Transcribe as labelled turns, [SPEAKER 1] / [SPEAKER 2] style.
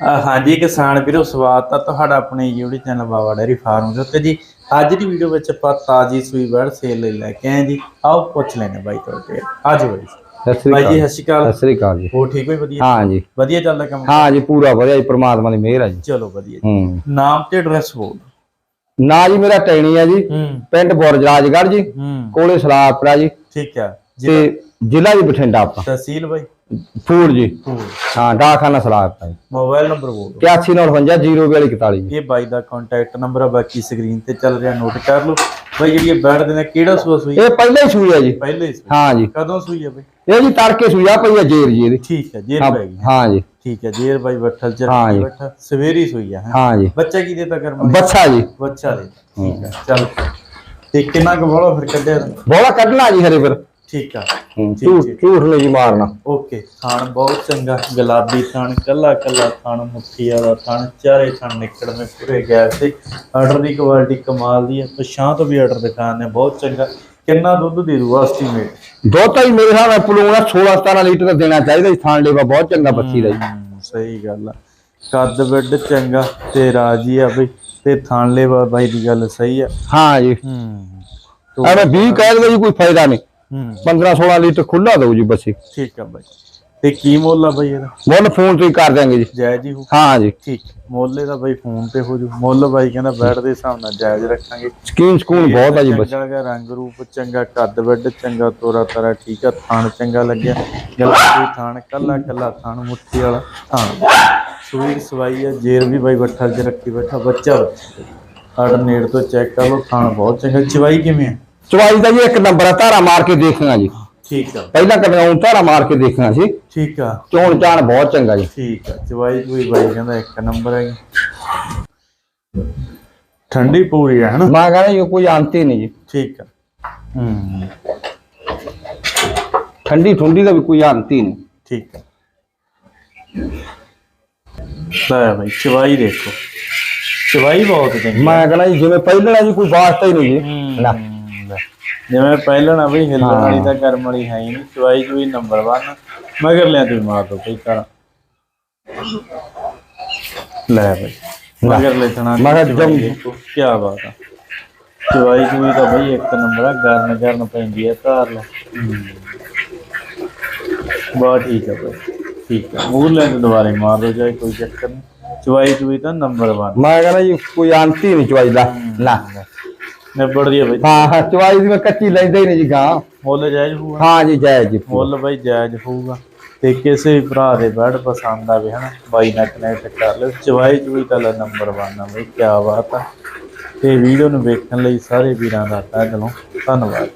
[SPEAKER 1] ਹਾਂਜੀ ਕਿਸਾਨ ਵੀਰੋ ਸਵਾਗਤ ਆ ਤੁਹਾਡਾ ਆਪਣੇ YouTube channel Baba dairy farm ਦੇ ਉੱਤੇ ਜੀ। ਅੱਜ ਦੀ ਵੀਡੀਓ ਵਿੱਚ ਆਪਾਂ ਤਾਜੀ ਸੂਈ ਬਰਡ ਸੇਲ ਲਈ ਲੈ ਕੇ ਆਏ ਜੀ। ਆਓ ਪੁੱਛ ਲੈਣੇ ਬਾਈ ਤੁਹਾਡੇ ਅੱਜ ਬਾਈ ਬਾਈ ਜੀ ਸਤਿ ਸ਼੍ਰੀ ਅਕਾਲ।
[SPEAKER 2] ਸਤਿ ਸ੍ਰੀ ਅਕਾਲ ਜੀ।
[SPEAKER 1] ਹੋ ਠੀਕ ਹੋਈ ਵਧੀਆ?
[SPEAKER 2] ਹਾਂ ਜੀ।
[SPEAKER 1] ਵਧੀਆ ਚੱਲਦਾ ਕੰਮ?
[SPEAKER 2] ਹਾਂ ਜੀ ਪੂਰਾ ਵਧੀਆ ਜੀ ਪ੍ਰਮਾਤਮਾ ਦੀ ਮਿਹਰ ਹੈ ਜੀ।
[SPEAKER 1] ਚਲੋ ਵਧੀਆ ਜੀ। ਨਾਮ ਤੇ ਐਡਰੈਸ ਬੋਲ
[SPEAKER 2] ਨਾ ਜੀ ਮੇਰਾ ਟੈਣੀ ਹੈ ਜੀ। ਪਿੰਡ ਬੁਰਜਰਾਜਗੜ੍ਹ ਜੀ। ਕੋਲੇ ਸਲਾਪਰਾ ਜੀ।
[SPEAKER 1] ਠੀਕ ਆ।
[SPEAKER 2] ਤੇ ਜ਼ਿਲ੍ਹਾ ਜੀ ਬਠਿੰਡਾ ਆਪਾਂ।
[SPEAKER 1] ਤਹਿਸੀਲ ਬਾਈ?
[SPEAKER 2] ਫੂਡ ਜੀ।
[SPEAKER 1] ਹੂੰ
[SPEAKER 2] ਡਾਕਖਾਨਾ ਸਲਾਪਰਾ ਜੀ।
[SPEAKER 1] ਮੋਬਾਈਲ ਨੰਬਰ ਬੋਲ
[SPEAKER 2] 8959
[SPEAKER 1] ਇਹ ਬਾਈ ਦਾ ਕੰਟੈਕਟ ਨੰਬਰ ਆ ਬਾਕੀ ਸਕਰੀਨ ਤੇ ਚੱਲ ਰਿਹਾ ਨੋਟ ਕਰ ਲਓ। ਬਾਈ ਜਿਹੜੀ ਇਹ ਬੈਡ ਦੇ ਨਾਲ ਕਿਹੜਾ ਸੂਆ ਸੂਈ?
[SPEAKER 2] ਇਹ ਪਹਿਲਾਂ ਹੀ ਸੂਈ ਹੈ ਜੀ।
[SPEAKER 1] ਪਹਿਲੇ ਹੀ ਸੂਈ।
[SPEAKER 2] ਹਾਂ ਜੀ।
[SPEAKER 1] ਕਦੋਂ ਸੂਈ ਆ ਬਾਈ?
[SPEAKER 2] ਇਹ ਜੀ ਤੜਕੇ ਸੂਈ ਆ ਪਈ ਹੈ ਜੇਰ ਜੀ ਇਹਦੀ।
[SPEAKER 1] ਠੀਕ ਹੈ ਜੇਰ ਪੈ ਗਈ।
[SPEAKER 2] ਹਾਂ ਜੀ।
[SPEAKER 1] ਠੀਕ ਹੈ ਜੇਰ ਬਾਈ ਬੱਠਲ ਚ। ਬੈਠਾ। ਸਵੇਰੀ ਸੂਈ ਆ ਹੈਂ।
[SPEAKER 2] ਜੀ।
[SPEAKER 1] ਬੱਚਾ ਕੀ ਦੇਤਾ ਕਰਮ
[SPEAKER 2] ਬੱਚਾ ਜੀ।
[SPEAKER 1] ਬੱਚਾ ਦੇ। ਠੀਕ ਹੈ। ਚੱਲ। ਤੇ ਕਿੰਨਾ ਕੁ ਬੋਲਾ ਫਿਰ ਕੱਢਿਆ?
[SPEAKER 2] ਬੋਲਾ ਕੱਢਣਾ ਜੀ ਹਰੇ ਫਿਰ।
[SPEAKER 1] ਠੀਕ ਆ।
[SPEAKER 2] ਝੂਠ। ਝੂਠ ਨਹੀਂ ਮਾਰਨਾ।
[SPEAKER 1] ਓਕੇ ਥਾਣ ਬਹੁਤ ਚੰਗਾ। ਗੁਲਾਬੀ ਥਾਣ ਕੱਲਾ ਕੱਲਾ ਥਾਣ ਮੁੱਠੀ ਵਾਲਾ ਥਾਣ ਚਾਰੇ ਥਾਣ ਨਿਕੜਵੇਂ ਪੂਰੇ ਗੈਸ ਤੇ ਆਰਡਰ ਦੀ ਕੁਆਲਿਟੀ ਕਮਾਲ ਦੀ ਹੈ ਪਛਾਂ ਤੋਂ ਵੀ ਆਰਡਰ ਦਿਖਾਣ ਨੇ ਬਹੁਤ ਚੰਗਾ। ਕਿੰਨਾ ਦੁੱਧ ਦੇ ਦੂ ਐਸਟੀਮੇਟ
[SPEAKER 2] ਦੁੱਧ ਤਾਂ ਮੇਰੇ ਹਿਸਾਬ ਨਾਲ ਪਲੂਣਾ 16 17 ਲੀਟਰ ਦਾ ਦੇਣਾ ਚਾਹੀਦਾ ਜੀ ਥਾਣ ਲੇਵਾ ਬਹੁਤ ਚੰਗਾ ਬੱਚੀ ਦਾ
[SPEAKER 1] ਸਹੀ ਗੱਲ ਆ। ਕੱਦ ਵੱਡ ਚੰਗਾ ਤੇ ਰਾਜੀ ਆ ਬਈ ਤੇ ਥਾਣ ਲੈ ਬਾਈ ਦੀ ਗੱਲ ਸਹੀ ਆ।
[SPEAKER 2] ਹਾਂ ਜੀ।
[SPEAKER 1] ਹੂੰ।
[SPEAKER 2] ਐਵੇਂ 20 ਕਹਿ ਦੇ ਕੋਈ ਫਾਇਦਾ ਨਹੀਂ। 15 16 ਲੀਟਰ ਖੁੱਲਾ ਦਊ ਜੀ ਬੱਸੀ।
[SPEAKER 1] ਠੀਕ ਆ ਬਾਈ। ਤੇ ਕੀ ਮੁੱਲ ਆ ਬਾਈ ਇਹਦਾ?
[SPEAKER 2] ਮੁੱਲ ਫੋਨ ਤੋਂ ਕਰ ਦਿਆਂਗੇ ਜੀ।
[SPEAKER 1] ਜਾਇਜ਼ ਹੀ ਹੋ
[SPEAKER 2] ਹਾਂ ਜੀ।
[SPEAKER 1] ਠੀਕ। ਮੁੱਲ ਇਹਦਾ ਬਾਈ ਫੋਨ ਤੇ ਹੋ ਜੂ। ਮੁੱਲ ਬਾਈ ਕਹਿੰਦਾ ਬੈਠ ਦੇ ਹਿਸਾਬ ਨਾਲ ਜਾਇਜ਼ ਰੱਖਾਂਗੇ।
[SPEAKER 2] ਸਕੀਨ ਸਕੂਨ ਬਹੁਤ ਆ ਜੀ ਬੱਸ।
[SPEAKER 1] ਚੰਗਾ ਰੰਗ ਰੂਪ ਚੰਗਾ ਕੱਦ ਵੱਡ ਚੰਗਾ ਤੋਰਾ ਤਾਰਾ ਠੀਕ ਆ ਥਾਣ ਚੰਗਾ ਲੱਗਿਆ। ਗਲਾਸੀ ਥਾਣ ਕੱਲਾ ਕੱਲਾ ਥਾਣ ਮੁੱਠੀ ਵਾਲਾ ਥਾਣ। ਸੂਈ ਸਵਾਈ ਆ ਜੇਰ ਵੀ ਬਾਈ ਬੱਠਲ 'ਚ ਰੱਖੀ ਬੈਠਾ ਬੱਚਾ। ਆੜ ਨੇੜ ਤੋਂ ਚੈੱਕ ਕਰ ਲਓ ਥਾਣ ਬਹੁਤ ਚੰਗਾ। ਚਵਾਈ ਕਿਵੇਂ ਆ?
[SPEAKER 2] ਚਵਾਈ ਦਾ ਜੀ ਇੱਕ ਨੰਬਰ ਆ ਧਾਰਾ ਮਾਰ ਕੇ ਦੇਖਾਂਗਾ ਜੀ।
[SPEAKER 1] ਠੀਕ ਆ।
[SPEAKER 2] ਪਹਿਲਾਂ ਕਦੇ ਆਉਂ ਧਾਰਾ ਮਾਰ ਕੇ ਦੇਖਣਾ ਸੀ।
[SPEAKER 1] ਠੀਕ ਆ।
[SPEAKER 2] ਚੋਣ ਚਾਣ ਬਹੁਤ ਚੰਗਾ ਜੀ।
[SPEAKER 1] ਠੀਕ ਆ ਚਵਾਈ ਕੋਈ ਬਾਈ ਕਹਿੰਦਾ ਇੱਕ ਨੰਬਰ ਹੈ ਠੰਡੀ ਪੂਰੀ ਆ ਹਨਾ?
[SPEAKER 2] ਮੈਂ ਕਹਿੰਦਾ ਜੀ ਕੋਈ ਹੀ ਨਹੀਂ ਜੀ।
[SPEAKER 1] ਠੀਕ ਆ। ਹੂੰ।
[SPEAKER 2] ਠੰਡੀ ਠੁੰਡੀ ਦਾ ਵੀ ਕੋਈ ਅੰਤ ਹੀ ਨਹੀਂ।
[SPEAKER 1] ਠੀਕ ਹੈ ਲੈ ਭਾਈ ਚਵਾਈ ਦੇਖੋ। ਚਵਾਈ ਬਹੁਤ ਚੰਗੀ
[SPEAKER 2] ਮੈਂ ਕਹਿੰਦਾ ਜੀ ਜਿਵੇਂ ਪਹਿਲਾਂ ਜੀ ਕੋਈ ਵਾਸਤਾ ਹੀ ਨਹੀਂ ਜੀ। ਨਾ
[SPEAKER 1] ਲੈ। ਜਿਵੇਂ ਪਹਿਲਾਂ ਨਾ ਬਈ ਹਿੱਲਣ ਵਾਲੀ ਤਾਂ ਕਰਮ ਵਾਲੀ ਹੈ ਹੀ ਨਹੀਂ ਚਵਾਈ ਚੁਈ ਨੰਬਰ 1 ਮਗਰ ਲਿਆ ਤੂੰ ਮਾਰ ਦੋ ਕੋਈ ਤਾਂ ਲੈ ਭਾਈ ਮਗਰ ਲੈ ਚਣਾ
[SPEAKER 2] ਮੈਂ ਕਿਹਾ ਜਮ-
[SPEAKER 1] ਕੀ ਬਾਤ ਆ। ਚਵਾਈ ਚੁਈ ਤਾਂ ਬਈ ਇੱਕ ਨੰਬਰ ਆ ਗਰਨ ਗਰਨ ਪੈਂਦੀ ਹੈ ਧਾਰ ਲੈ। ਬਹੁਤ ਠੀਕ ਹੈ ਭਾਈ ਠੀਕ ਹੈ ਮੂਰ ਲੈ ਕੇ ਦੁਬਾਰੇ ਮਾਰ ਦੋ ਜਾਏ ਕੋਈ ਚੱਕਰ ਨਹੀਂ। ਚਵਾਈ ਚੁਈ ਤਾਂ ਨੰਬਰ 1
[SPEAKER 2] ਮੈਂ ਕਹਿੰਦਾ ਜੀ ਕੋਈ ਹੀ ਨਹੀਂ ਚਵਾਈ ਦਾ। ਨਾ।
[SPEAKER 1] ਨਿਬੜ ਦੀ ਹੈ
[SPEAKER 2] ਹਾਂ ਹਾਂ ਚਵਾਈ ਦੀ ਮੈਂ ਕੱਚੀ ਲੈਂਦਾ ਹੀ ਨਹੀਂ ਜੀ ਗਾਂ।
[SPEAKER 1] ਮੁੱਲ ਜਾਇਜ਼ ਹੋਊਗਾ।
[SPEAKER 2] ਹਾਂ ਜੀ ਜੈ ਜੀ
[SPEAKER 1] ਮੁੱਲ ਬਾਈ ਜਾਇਜ਼ ਹੋਊਗਾ। ਤੇ ਕਿਸੇ ਵੀ ਭਰਾ ਦੇ ਬੈਡ ਪਸੰਦ ਆਵੇ ਹਨਾ ਬਾਈ ਨਾਲ ਕਨੈਕਟ ਕਰ ਲਿਓ। ਚਵਾਈ ਚੁਈ ਤਾਂ ਲੈ ਨੰਬਰ 1 ਆ ਬਈ ਕੀ ਬਾਤ ਆ। ਤੇ ਵੀਡੀਓ ਨੂੰ ਵੇਖਣ ਲਈ ਸਾਰੇ ਵੀਰਾਂ ਦਾ ਤਹਿ ਦਿਲੋਂ ਧੰਨਵਾਦ।